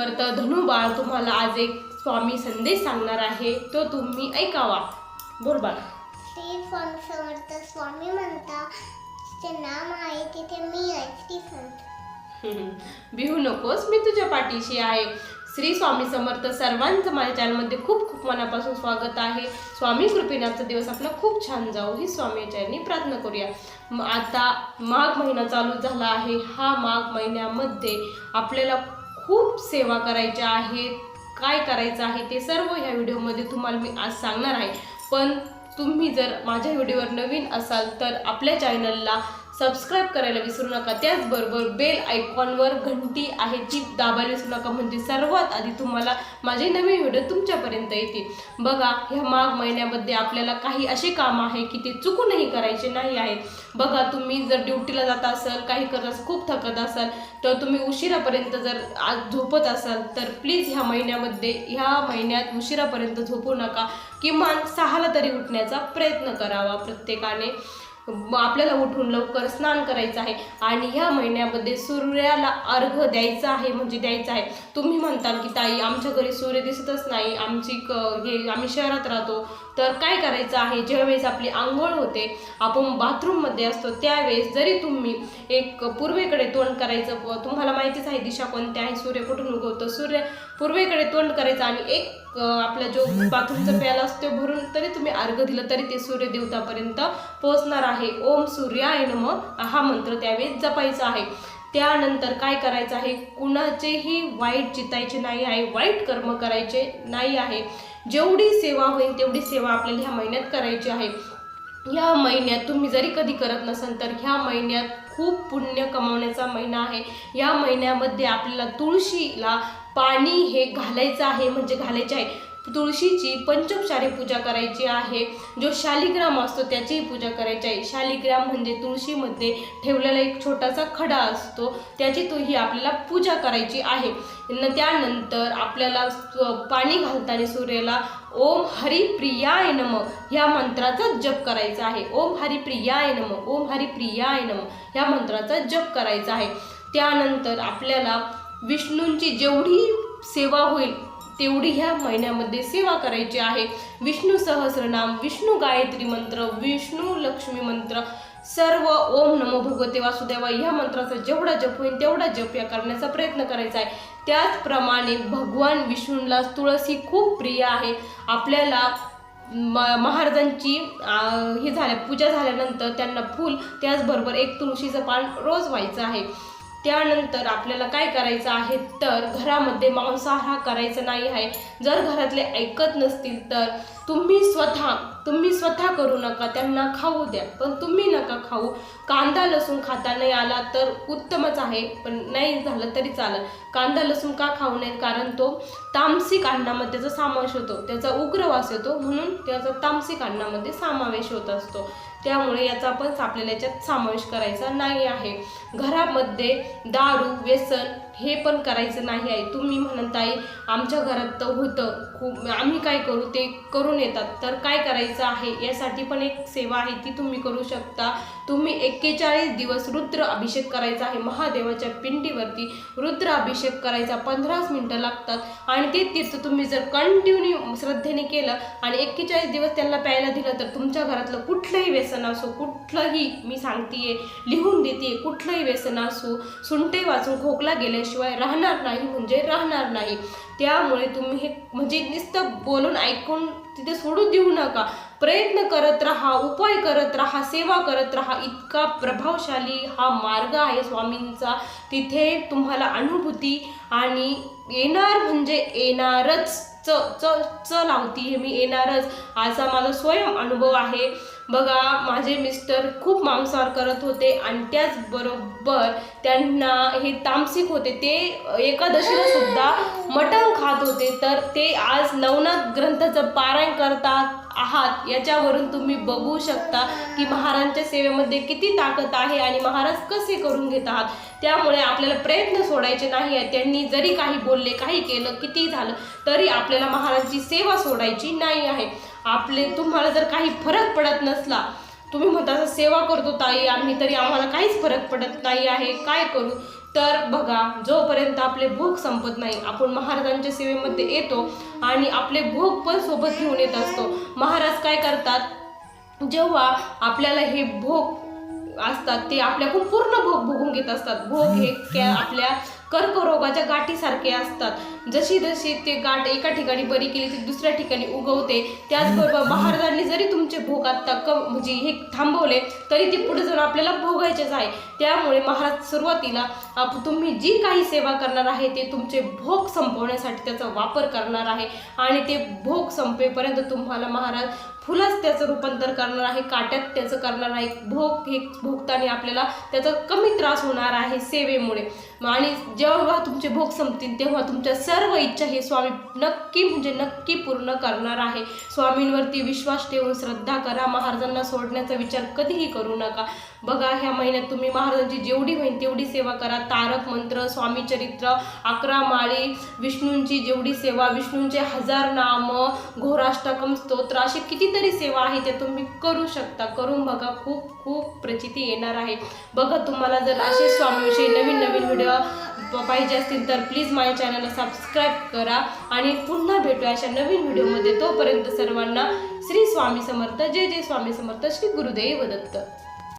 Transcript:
बरं तर धनुबाळ तुम्हाला आज एक स्वामी संदेश सांगणार आहे. तो तुम्ही ऐकावा. बोल बाळा. श्री स्वामी समर्थ स्वामी म्हणता नाम आहे तिथे मी आहे श्री संत. भिवू नकोस मी तुझ्या पाठीशी आहे. श्री स्वामी समर्थ सर्वांचं माझ्या चॅनलमध्ये खूप खूप मनापासून स्वागत आहे. स्वामी कृपेने आजचा दिवस आपला खूप छान जाऊ. ही स्वामी चरणी प्रार्थना करूया. आता माघ महिना चालू झाला आहे. हा माघ महिन्यामध्ये आपल्याला खूप सेवा करायच्या आहेत काय करायचं आहे ते सर्व ह्या व्हिडिओमध्ये तुम्हाला मी आज सांगणार आहे. पण तुम्ही जर माझ्या व्हिडिओवर नवीन असाल तर आपल्या चॅनलला सबस्क्राईब करायला विसरू नका. त्याचबरोबर बेल आयकॉनवर घंटी आहे ती दाबायला विसरू नका. म्हणजे सर्वात आधी तुम्हाला माझे नवीन व्हिडिओ तुमच्यापर्यंत येतील. बघा ह्या माघ महिन्यामध्ये आपल्याला काही असे काम आहे की ते चुकूनही करायचे नाही आहे. बघा तुम्ही जर ड्युटीला जात असाल काही करत असाल खूप थकत असाल तर तुम्ही उशिरापर्यंत जर आज झोपत असाल तर प्लीज ह्या महिन्यामध्ये ह्या महिन्यात उशिरापर्यंत झोपू नका. किमान सहाला तरी उठण्याचा प्रयत्न करावा प्रत्येकाने. आपल्याला उठून लवकर स्नान करायचं आहे. आणि ह्या महिन्यामध्ये सूर्याला अर्घ द्यायचा आहे म्हणजे द्यायचा आहे. तुम्ही म्हणताल की ताई आमच्या घरी सूर्य दिसतच नाही. आमची क हे आम्ही शहरात राहतो. तर काय करायचं आहे? ज्यावेळेस आपली आंघोळ होते आपण बाथरूममध्ये असतो त्यावेळेस जरी तुम्ही एक पूर्वेकडे तोंड करायचं व तुम्हाला माहितीच आहे दिशा कोणत्या आहे? सूर्य कुठून उगवतो? सूर्य पूर्वेकडे तोंड करायचं आणि एक आपला जो बाथरूमचा प्याला असतो भरून तरी तुम्ही अर्घ दिलं तरी ते सूर्यदेवतापर्यंत पोहोचणार आहे. ओम सूर्याय नम हा मंत्र त्यावेळेस जपायचा आहे. त्यानंतर काय करायचं आहे? कुणाचेही वाईट चितायचे नाही आहे वाईट कर्म करायचे नाही आहे. जेवढी सेवा होईल तेवढी सेवा आपल्याला ह्या महिन्यात करायची आहे. ह्या महिन्यात तुम्ही जरी कधी करत नसाल तर ह्या महिन्यात खूप पुण्य कमावण्याचा महिना आहे. या महिन्यामध्ये आपल्याला तुळशीला पाणी हे घालायचं आहे म्हणजे घालायचे आहे. तुळशीची पंचोपचारी पूजा करायची आहे. जो शालिग्राम असतो त्याचीही पूजा करायची आहे. शालिग्राम म्हणजे तुळशीमध्ये ठेवलेला एक छोटासा खडा असतो. त्याची तो ही आपल्याला पूजा करायची आहे. न त्यानंतर आपल्याला पाणी घालताना सूर्याला ओम हरिप्रियाय नम ह्या मंत्राचा जप करायचा आहे. ओम हरिप्रियाय नम ओम हरिप्रियाय नम ह्या मंत्राचा जप करायचा आहे. त्यानंतर आपल्याला विष्णूंची जेवढी सेवा होईल तेवढी ह्या महिन्यामध्ये सेवा करायची आहे. विष्णू सहस्रनाम विष्णू गायत्री मंत्र विष्णू लक्ष्मी मंत्र सर्व ओम नमो भगवते वासुदेवा ह्या मंत्राचा जेवढा जप होईल तेवढा जप या करण्याचा प्रयत्न करायचा आहे. त्याचप्रमाणे भगवान विष्णूला तुळसी खूप प्रिय आहे. आपल्याला म महाराजांची हे झाल्या पूजा झाल्यानंतर त्यांना फूल त्याचबरोबर एक तुळशीचं पान रोज व्हायचं आहे. त्यानंतर आपल्याला काय करायचं आहे? तर घरामध्ये मांसाहार हा करायचा नाही आहे. जर घरातले ऐकत नसतील तर तुम्ही स्वतः तुम्ही स्वतः करू नका. त्यांना खाऊ द्या. पण तुम्ही नका खाऊ. कांदा लसूण खाता नाही आला तर उत्तमच आहे. पण नाही झालं तरी चालेल. कांदा लसूण का खाऊ नये कारण तो तामसिक अन्नामध्ये त्याचा समावेश होतो त्याचा उग्र वास येतो. म्हणून त्याचा तामसिक अन्नामध्ये समावेश होत असतो. त्यामुळे याचा पण आपल्याला याच्यात समावेश करायचा नाही आहे. घरामध्ये दारू व्यसन हे पण करायचं नाही आहे. तुम्ही म्हणत आहे आमच्या घरात तर होतं. खूप आम्ही काय करू? ते करून येतात. तर काय करायचं आहे? यासाठी पण एक सेवा आहे ती तुम्ही करू शकता. तुम्ही एक्केचाळीस दिवस रुद्र अभिषेक करायचा आहे. महादेवाच्या पिंडीवरती रुद्र अभिषेक करायचा. पंधराच मिनटं लागतात. आणि ते तीर्थ तुम्ही जर कंटिन्यू श्रद्धेने केलं आणि एक्केचाळीस दिवस त्यांना प्यायला दिलं तर तुमच्या घरातलं कुठलंही व्यसन असो कुठलंही मी सांगतेय लिहून देते कुठलंही व्यसन असो सुंटे वाचून खोकला गेल्याशिवाय राहणार नाही म्हणजे राहणार नाही. त्यामुळे तुम्ही हे म्हणजे नुसतं बोलून ऐकून तिथे सोडून देऊ नका. प्रयत्न करत राहा उपाय करत राहा सेवा करत राहा. इतका प्रभावशाली हा मार्ग आहे स्वामींचा. तिथे तुम्हाला अनुभूती आणि येणार म्हणजे येणारच. च च च लावती हे मी येणारच. असा माझा स्वयं अनुभव आहे. बघा माझे मिस्टर खूप मांसाहार करत होते आणि त्याचबरोबर त्यांना हे तामसिक होते. ते एकादशीला सुद्धा मटण खात होते. तर ते आज नवनाथ ग्रंथाचं पारायण करतात आहात. याच्यावरून तुम्ही बघू शकता की महाराजांच्या सेवेमध्ये किती ताकद आहे आणि महाराज कसे करून घेत आहात. त्यामुळे आपल्याला प्रयत्न सोडायचे नाही आहे त्यांनी जरी काही बोलले काही केलं किती झालं तरी आपल्याला महाराजांची सेवा सोडायची नाही आहे. आपले तुम्हाला जर काही फरक पडत नसला तुम्ही म्हणता सेवा करतो ताई आम्ही तरी आम्हाला काहीच फरक पडत नाही आहे काय करू? तर बघा जोपर्यंत आपले भोग संपत नाही आपण महाराजांच्या सेवेमध्ये येतो आणि आपले भोग पण सोबत घेऊन येत असतो. महाराज काय करतात? जेव्हा आपल्याला हे भोग असतात ते आपल्याकडून पूर्ण भोग भोगून घेत असतात. भोग हे आपल्या कर्करोगाच्या गाठीसारखे असतात. जशी जशी ते गाठ एका ठिकाणी बरी केली ती दुसऱ्या ठिकाणी उगवते. त्याचबरोबर महाराजांनी जरी तुमचे भोग आता क म्हणजे हे थांबवले तरी ते पुढे जाऊन आपल्याला भोगायचेच आहे. त्यामुळे महाराज सुरुवातीला तुम्ही जी काही सेवा करणार आहे ते तुमचे भोग संपवण्यासाठी त्याचा वापर करणार आहे. आणि ते भोग संपेपर्यंत तुम्हाला महाराज फुलाच त्याचं रूपांतर करणार आहे काट्यात त्याचं करणार आहे. भोग हे भोगताना आपल्याला त्याचा कमी त्रास होणार आहे सेवेमुळे. आणि जेव्हा तुमचे भोग संपतील तेव्हा तुमच्या सर्व इच्छा हे स्वामी नक्की म्हणजे नक्की पूर्ण करणार आहे. स्वामींवरती विश्वास ठेवून श्रद्धा करा. महाराजांना सोडण्याचा विचार कधीही करू नका. बघा ह्या महिन्यात तुम्ही महाराजांची जेवढी होईल तेवढी सेवा करा. तारक मंत्र स्वामी चरित्र अकरा माळी विष्णूंची जेवढी सेवा विष्णूंचे हजार नाम घोराष्टकम स्तोत्र अशी कितीतरी सेवा आहे त्या तुम्ही करू शकता. करून बघा खूप खूप प्रचिती येणार आहे. बघा तुम्हाला जर असे स्वामीविषयी नवीन नवीन पाहिजे असतील तर प्लीज माझ्या चॅनलला सबस्क्राईब करा. आणि पुन्हा भेटूया अशा नवीन व्हिडिओमध्ये तोपर्यंत सर्वांना श्री स्वामी समर्थ. जय जय स्वामी समर्थ. श्री गुरुदेव दत्त.